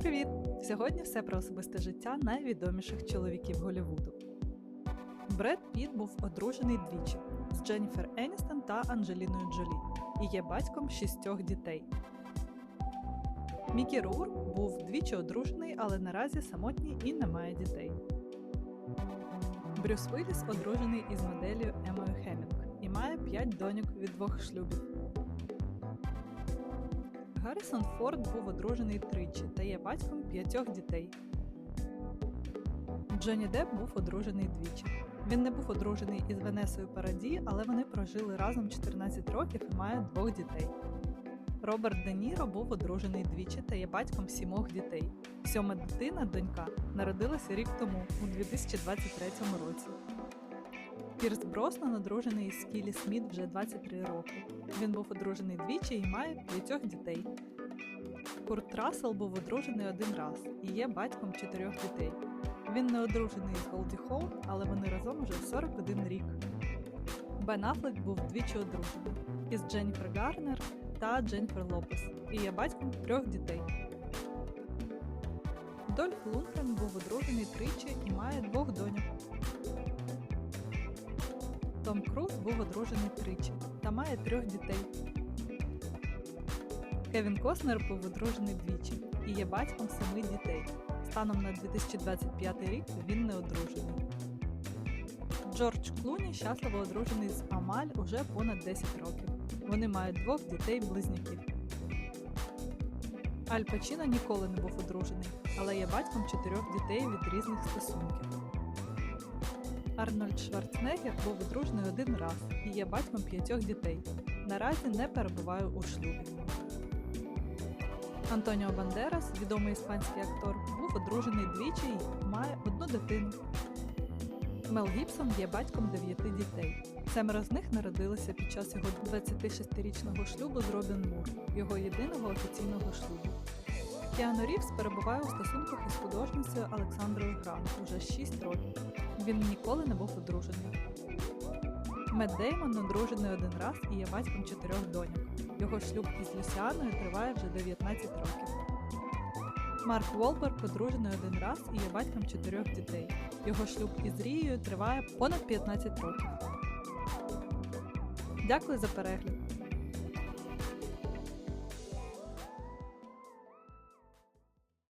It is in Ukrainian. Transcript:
Привіт! Сьогодні все про особисте життя найвідоміших чоловіків Голлівуду. Бред Піт був одружений двічі з Дженніфер Еністон та Анджеліною Джолі і є батьком шістьох дітей. Мікі Рур був двічі одружений, але наразі самотній і не має дітей. Брюс Вилліс одружений із моделлю Емою Хемінг і має п'ять доньок від двох шлюбів. Гаррісон Форд був одружений тричі та є батьком п'ятьох дітей. Джонні Депп був одружений двічі. Він не був одружений із Венесою Параді, але вони прожили разом 14 років і мають двох дітей. Роберт Де Ніро був одружений двічі та є батьком сімох дітей. Сьома дитина, донька, народилася рік тому, у 2023 році. Пірс Броснан одружений із Скілі Сміт вже 23 роки. Він був одружений двічі і має п'ятьох дітей. Курт Рассел був одружений один раз і є батьком чотирьох дітей. Він не одружений з Голді Хоун, але вони разом вже 41 рік. Бен Аффлек був двічі одружений із Дженніфер Гарнер та Дженніфер Лопес і є батьком трьох дітей. Дольф Лунгрен був одружений тричі і має двох доньок. Том Круз був одружений тричі та має трьох дітей. Кевін Костнер був одружений двічі і є батьком семи дітей. Станом на 2025 рік він не одружений. Джордж Клуні щасливо одружений з Амаль уже понад 10 років. Вони мають двох дітей-близнюків. Аль Пачіно ніколи не був одружений, але є батьком чотирьох дітей від різних стосунків. Арнольд Шварценеггер був одружений один раз і є батьком п'ятьох дітей. Наразі не перебуває у шлюбі. Антоніо Бандерас, відомий іспанський актор, був одружений двічі і має одну дитину. Мел Гібсон є батьком дев'яти дітей. Семеро з них народилися під час його 26-річного шлюбу з Робін Мур, його єдиного офіційного шлюбу. Кіану Рівс перебуває у стосунках із художницею Олександрою Грант уже 6 років. Він ніколи не був одружений. Мед Деймон одружений один раз і є батьком чотирьох доньок. Його шлюб із Люсіаною триває вже 19 років. Марк Волберг одружений один раз і є батьком чотирьох дітей. Його шлюб із Рією триває понад 15 років. Дякую за перегляд!